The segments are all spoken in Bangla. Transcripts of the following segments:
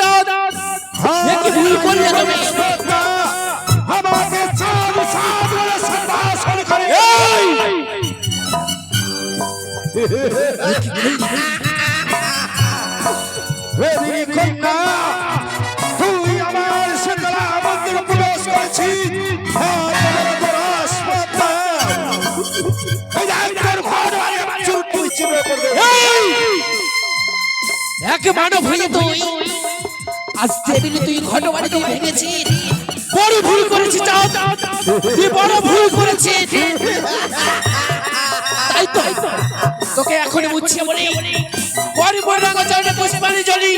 চাঁদ ভুল করলে আমাকে চাঁদ চাঁদ বলে সম্ভাষণ করে। এই! কন্যা তুই আমার শীতলা মন্দির প্রবেশ এই! এক মানব হয়ে তুই। আজ টেবিলে তুই ঘট বাড়ি তুই ভেঙেছিস, বড় ভুল করেছিস চাঁদ তুই বড় ভুল করেছিস। তাই তো। তোকে এখনই বুঝছে বলে পরে পরে রাখা চাউলে পুষ্পানি জলি,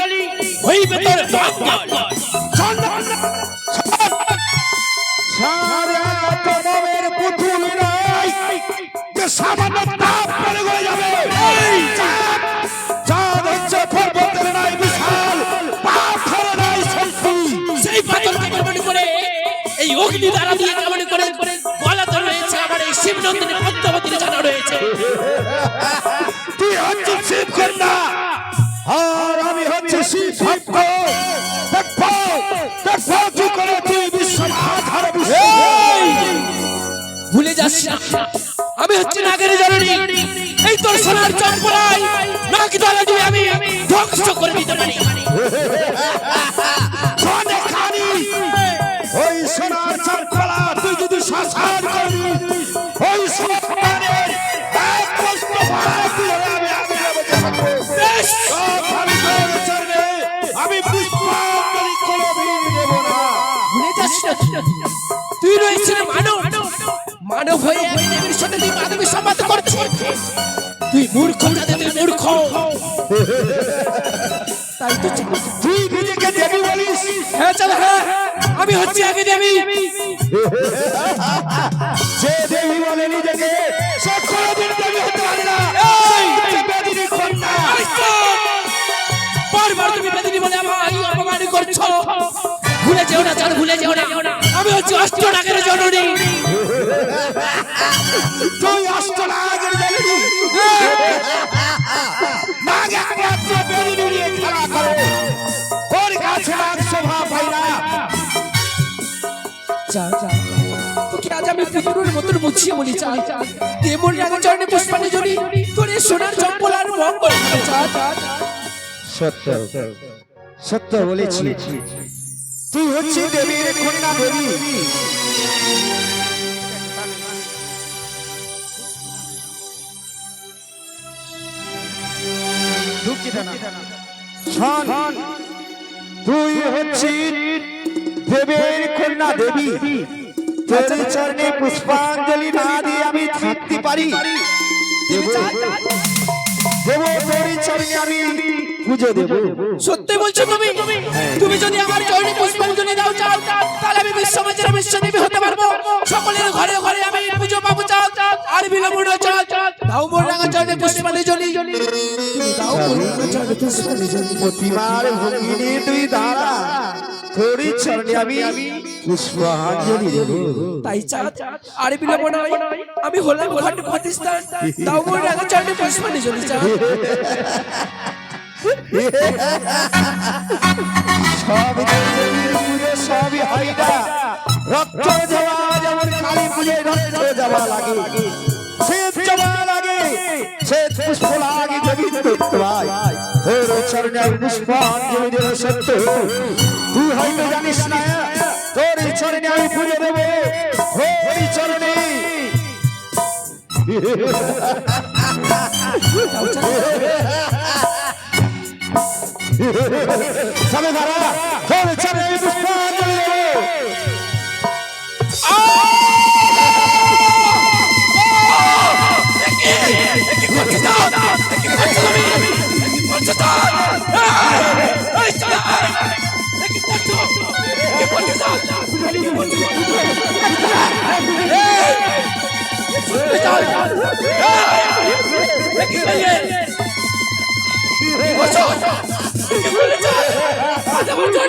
হইবে তোর মঙ্গল সারা তমামের পুতুল নাই যে সামান্য এই অগ্নি দ্বারা দিয়ে কেমন করে তো রয়েছে আমার এই শিবনন্দিনী পদ্মাবতীর জানা রয়েছে। তুই হচ্ছে শিব কন্যা আর আমি হচ্ছে শিব ভক্ত। দেখো দেখো করে তুই বিশ্বনাথার বিশ্ব। ভুলে যাস না। আমি হচ্ছে নাগের জননী। এই তোর সোনার চম্পলাই। নাক দ্বারা দিয়ে আমি ধ্বংস করে দিতে পারি। তুই রয়েছিস মানব। মানব হয়ে দেবীর সাথে তুই মানবী সম্মত করছিস। তুই মূর্খ যাতে তুই মূর্খ। তাই তো তুই নিজেকে দেবী বলিস। হ্যাঁ চল হ্যাঁ। আমি হচ্ছি আগে দেবী। যে দেবী বলে নিজেকে সে কোনোদিন দেবী হতে পারে না! বেদিনী কন্যা। বারবার তুমি বেদিনী বলে আমায় অপমান করছ। ভুলে যেও না জান ভুলে যেও যা যা। তোকে আজ আমি পিতৃর মতন বুঝিয়ে বলি চা তেমন রাগে চরণে পুষ্পানি জড়ি তোর সোনার চম্পল আর মঙ্গল যা। সত্য সত্য বলেছি। তুই হচ্ছে দেবীর কন্যা দেবী তুই হচ্ছিস দেবের কন্যা দেবী। তোর চরণে পুষ্পাঞ্জলি না দিয়ে আমি থাকতে পারি। দেব তোর চরণে আমি পুজো দেব। সত্যি বলছো তুমি? তুমি যদি আমার চরণে পুষ্পাঞ্জলি দাও চাও তাহলে আমি বিশ্বমাজের বিশ্বদেবী হতে পারব। সকলের ঘরে ঘরে আমি পুজো পাবো চাও আর বিলম্ব না চাও। দাও মোর রাঙা চরণে পুষ্পাঞ্জলি। দাও মোর রাঙা চরণে পুষ্পাঞ্জলি। প্রতিমার ভঙ্গিনী তুই দাঁড়া। তোরই চরণে আমি। পুষ্পাঞ্জলি তাই চাঁদ আর বিলম্ব নয় আমি হলাম ঘট ঘটিস্তান দাও মোর রাঙা চরণে পুষ্পাঞ্জলি চাঁদ। সব পুজো সবই হয় না রক্ত যাওয়া যেমন কালী পুজোয় রক্ত যাওয়া লাগে। শ্বেত যাওয়া লাগে। শ্বেত পুষ্প চরণে পুষ্পাঞ্জলি দেব সত্য। তুই হয়তো জানিস না, তোর চরণে আমি পুজো দেব। ওই চরণে। সবে ধারা তোর চরণে পুষ্পাঞ্জলি দেব। শিবরি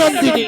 নন্দিনী